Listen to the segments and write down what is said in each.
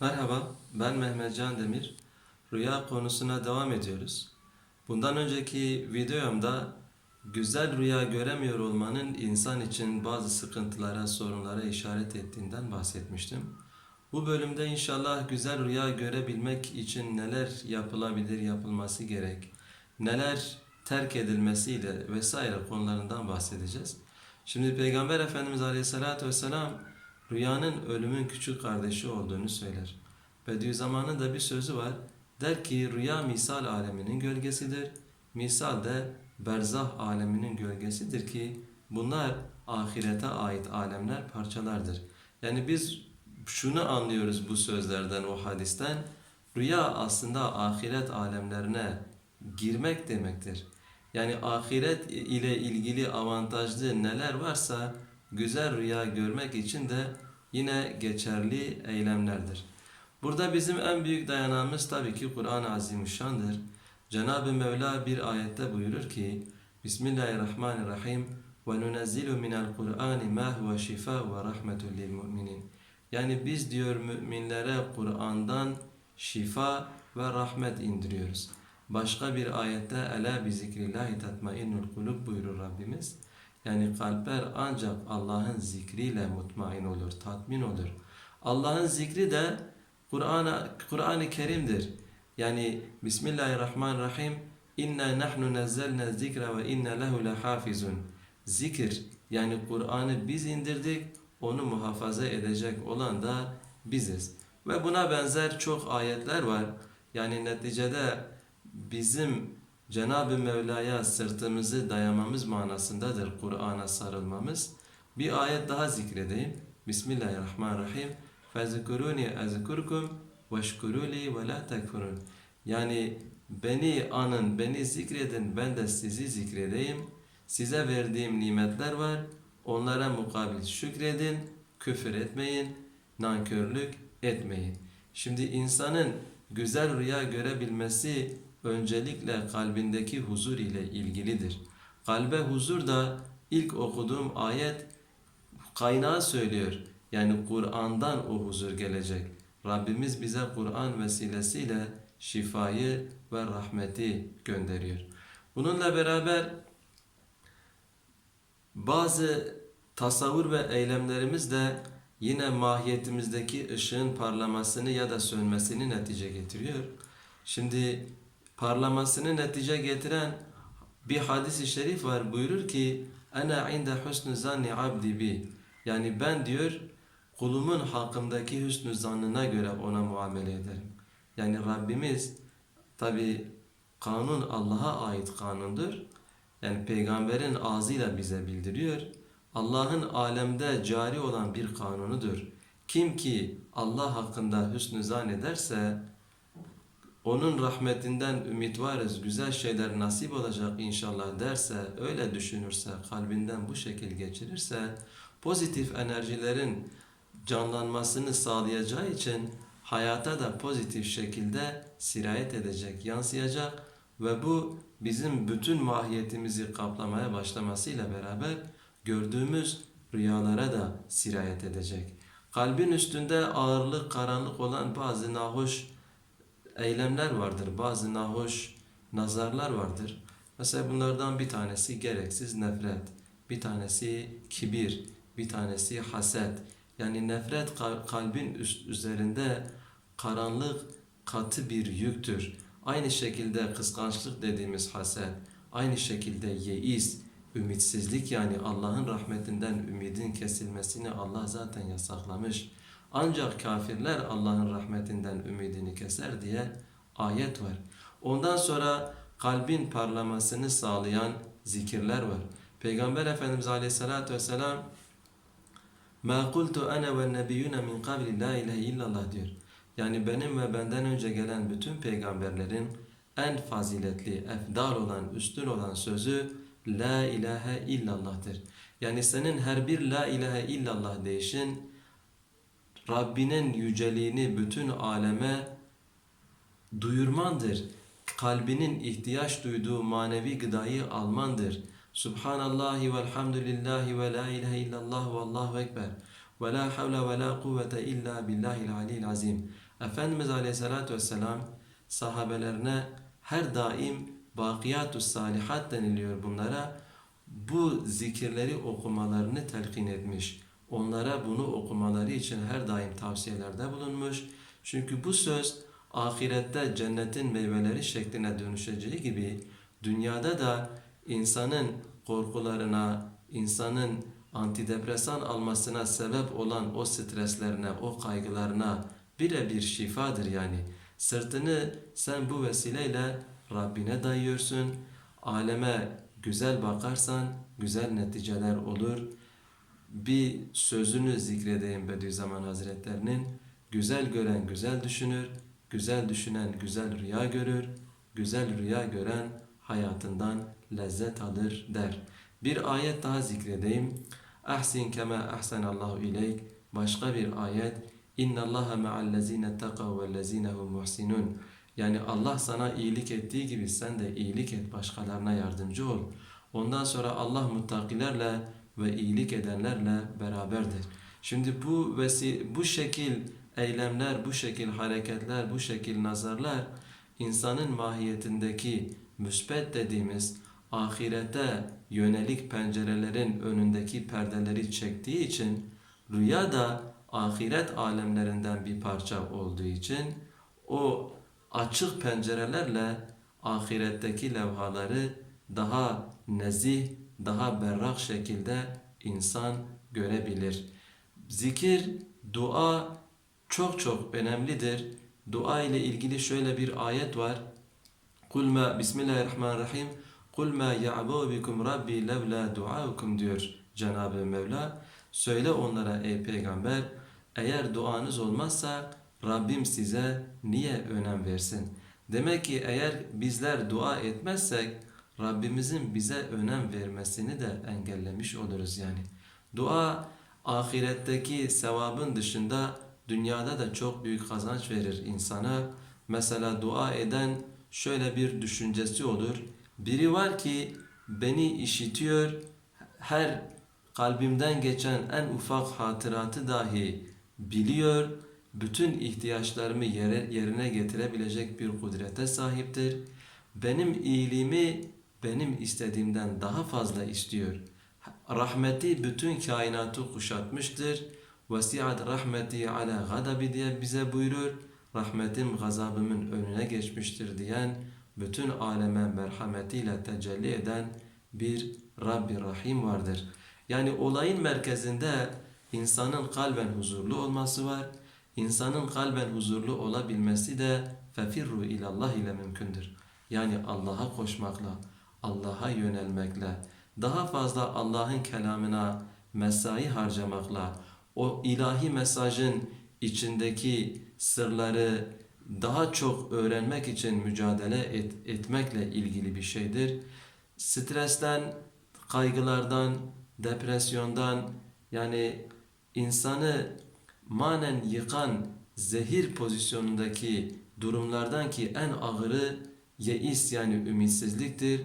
Merhaba, ben Mehmet Can Demir. Rüya konusuna devam ediyoruz. Bundan önceki videomda güzel rüya göremiyor olmanın insan için bazı sıkıntılara, sorunlara işaret ettiğinden bahsetmiştim. Bu bölümde inşallah güzel rüya görebilmek için neler yapılabilir, yapılması gerek, neler terk edilmesiyle vesaire konularından bahsedeceğiz. Şimdi Peygamber Efendimiz Aleyhisselatü Vesselam rüyanın ölümün küçük kardeşi olduğunu söyler. Bediüzzaman'ın da bir sözü var. Der ki rüya misal aleminin gölgesidir. Misal de berzah aleminin gölgesidir ki bunlar ahirete ait alemler parçalardır. Yani biz şunu anlıyoruz bu sözlerden o hadisten. Rüya aslında ahiret alemlerine girmek demektir. Yani ahiret ile ilgili avantajlı neler varsa güzel rüya görmek için de yine geçerli eylemlerdir. Burada bizim en büyük dayanağımız tabii ki Kur'an-ı Azimüşşan'dır. Cenab-ı Mevla bir ayette buyurur ki Bismillahirrahmanirrahim ve nunezzilu minel Kur'ani ma huve şifa ve rahmetun lil müminin. Yani biz diyor müminlere Kur'an'dan şifa ve rahmet indiriyoruz. Başka bir ayette ela bi zikrillahi tatmainnul kulub buyurur Rabbimiz. Yani kalpler ancak Allah'ın zikriyle mutmain olur, tatmin olur. Allah'ın zikri de Kur'an Kur'an-ı Kerim'dir. Yani Bismillahirrahmanirrahim İnna nahnu nazzalna zikra ve inna lehu lehafizun. Zikir yani Kur'an'ı biz indirdik, onu muhafaza edecek olan da biziz. Ve buna benzer çok ayetler var. Yani neticede bizim Cenab-ı Mevla'ya sırtımızı dayamamız manasındadır Kur'an'a sarılmamız. Bir ayet daha zikredeyim. Bismillahirrahmanirrahim. Fezkuruni ezkurkum ve şkuruli ve la. Yani beni anın, beni zikredin, ben de sizi zikredeyim. Size verdiğim nimetler var. Onlara mukabil şükredin, küfür etmeyin, nankörlük etmeyin. Şimdi insanın güzel rüya görebilmesi öncelikle kalbindeki huzur ile ilgilidir. Kalbe huzur da ilk okuduğum ayet kaynağı söylüyor. Yani Kur'an'dan o huzur gelecek. Rabbimiz bize Kur'an vesilesiyle şifayı ve rahmeti gönderiyor. Bununla beraber bazı tasavvur ve eylemlerimiz de yine mahiyetimizdeki ışığın parlamasını ya da sönmesini netice getiriyor. Şimdi parlamasını netice getiren bir hadis-i şerif var buyurur ki ana inde husnu zanni abdi bi yani ben diyor kulumun hakkımdaki hüsnü zannına göre ona muamele ederim. Yani Rabbimiz tabi kanun Allah'a ait kanundur. Yani peygamberin ağzıyla bize bildiriyor. Allah'ın alemde cari olan bir kanunudur. Kim ki Allah hakkında hüsnü zannederse onun rahmetinden ümit varız, güzel şeyler nasip olacak inşallah derse, öyle düşünürse, kalbinden bu şekil geçirirse, pozitif enerjilerin canlanmasını sağlayacağı için hayata da pozitif şekilde sirayet edecek, yansıyacak ve bu bizim bütün mahiyetimizi kaplamaya başlamasıyla beraber gördüğümüz rüyalara da sirayet edecek. Kalbin üstünde ağırlık, karanlık olan bazı nahoş eylemler vardır, bazı nahoş nazarlar vardır. Mesela bunlardan bir tanesi gereksiz nefret, bir tanesi kibir, bir tanesi haset. Yani nefret kalbin üzerinde karanlık katı bir yüktür. Aynı şekilde kıskançlık dediğimiz haset, aynı şekilde yeis, ümitsizlik yani Allah'ın rahmetinden ümidin kesilmesini Allah zaten yasaklamış. Ancak kafirler Allah'ın rahmetinden ümidini keser diye ayet var. Ondan sonra kalbin parlamasını sağlayan zikirler var. Peygamber Efendimiz Aleyhisselatü Vesselam مَا قُلْتُ أَنَا وَالنَّبِيُّنَ مِنْ قَبْلِ لَا اِلَهِ illallah diyor. Yani benim ve benden önce gelen bütün peygamberlerin en faziletli, efdal olan, üstün olan sözü La ilahe illallah'tır. Yani senin her bir La ilahe illallah deyişin Rabbinin yüceliğini bütün aleme duyurmandır. Kalbinin ihtiyaç duyduğu manevi gıdayı almandır. Subhanallahi velhamdülillahi ve la ilahe illallah ve allahu ekber. Ve la havle ve la kuvvete illa billahil aliyil azim. Efendimiz Aleyhisselatü Vesselam sahabelerine her daim bakiyatü salihat deniliyor bunlara. Bu zikirleri okumalarını telkin etmiş. Onlara bunu okumaları için her daim tavsiyelerde bulunmuş. Çünkü bu söz ahirette cennetin meyveleri şekline dönüşeceği gibi dünyada da insanın korkularına, insanın antidepresan almasına sebep olan o streslerine, o kaygılarına birebir şifadır yani. Sırtını sen bu vesileyle Rabbine dayıyorsun. Aleme güzel bakarsan güzel neticeler olur. Bir sözünü zikredeyim Bediüzzaman Hazretlerinin. Güzel gören güzel düşünür, güzel düşünen güzel rüya görür, güzel rüya gören hayatından lezzet alır der. Bir ayet daha zikredeyim. Ahsin kema ahsanallahu ileyk. Başka bir ayet. İnna Allaha ma'allezine takav vellezine hum muhsinun. Yani Allah sana iyilik ettiği gibi sen de iyilik et, başkalarına yardımcı ol. Ondan sonra Allah muttakilerle ve iyilik edenlerle beraberdir. Şimdi bu vesi bu şekil eylemler, bu şekil hareketler, bu şekil nazarlar insanın mahiyetindeki müsbet dediğimiz ahirete yönelik pencerelerin önündeki perdeleri çektiği için rüya da ahiret alemlerinden bir parça olduğu için o açık pencerelerle ahiretteki levhaları daha nezih, daha berrak şekilde insan görebilir. Zikir, dua çok çok önemlidir. Dua ile ilgili şöyle bir ayet var. Kul ma Bismillahirrahmanirrahim. Kul ma ya'bu bikum rabbi levla duaukum diyor Cenab-ı Mevla. Söyle onlara ey peygamber eğer duanız olmazsa Rabbim size niye önem versin? Demek ki eğer bizler dua etmezsek Rabbimizin bize önem vermesini de engellemiş oluruz yani. Dua ahiretteki sevabın dışında dünyada da çok büyük kazanç verir insana. Mesela dua eden şöyle bir düşüncesi olur. Biri var ki beni işitiyor, her kalbimden geçen en ufak hatıratı dahi biliyor, bütün ihtiyaçlarımı yere, yerine getirebilecek bir kudrete sahiptir. Benim iyiliğimi benim istediğimden daha fazla istiyor. Rahmeti bütün kainatı kuşatmıştır. Vesiat rahmeti ala gadabi diye bize buyurur. Rahmetim gazabımın önüne geçmiştir diyen, bütün aleme merhametiyle tecelli eden bir Rabbi Rahim vardır. Yani olayın merkezinde insanın kalben huzurlu olması var. İnsanın kalben huzurlu olabilmesi de fefirru ilallah ile mümkündür. Yani Allah'a koşmakla, Allah'a yönelmekle, daha fazla Allah'ın kelamına mesai harcamakla, o ilahi mesajın içindeki sırları daha çok öğrenmek için mücadele et, etmekle ilgili bir şeydir. Stresten, kaygılardan, depresyondan yani insanı manen yıkan zehir pozisyonundaki durumlardan ki en ağırı yeis yani ümitsizliktir.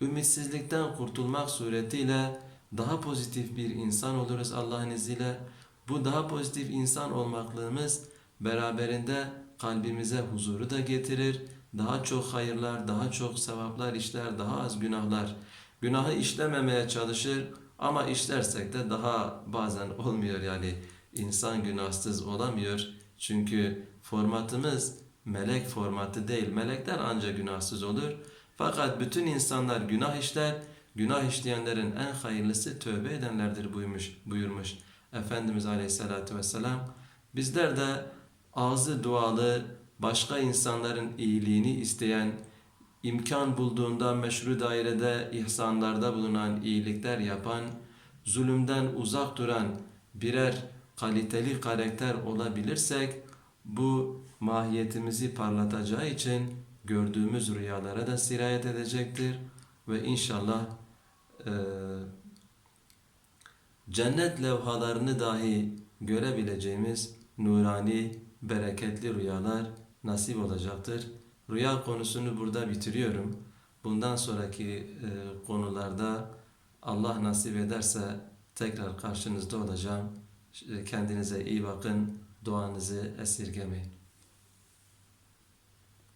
Ümitsizlikten kurtulmak suretiyle daha pozitif bir insan oluruz Allah'ın izniyle. Bu daha pozitif insan olmaklığımız beraberinde kalbimize huzuru da getirir. Daha çok hayırlar, daha çok sevaplar işler, daha az günahlar. Günahı işlememeye çalışır ama işlersek de daha bazen olmuyor yani insan günahsız olamıyor. Çünkü formatımız melek formatı değil. Melekler ancak günahsız olur. Fakat bütün insanlar günah işler. Günah işleyenlerin en hayırlısı tövbe edenlerdir buyurmuş. buyurmuş. Efendimiz Aleyhisselatü Vesselam. Bizler de ağzı dualı, başka insanların iyiliğini isteyen, imkan bulduğunda meşru dairede ihsanlarda bulunan, iyilikler yapan, zulümden uzak duran birer kaliteli karakter olabilirsek, bu mahiyetimizi parlatacağı için gördüğümüz rüyalara da sirayet edecektir ve inşallah e, cennet levhalarını dahi görebileceğimiz nurani, bereketli rüyalar nasip olacaktır. Rüya konusunu burada bitiriyorum. Bundan sonraki e, konularda Allah nasip ederse tekrar karşınızda olacağım. Kendinize iyi bakın, duanızı esirgemeyin.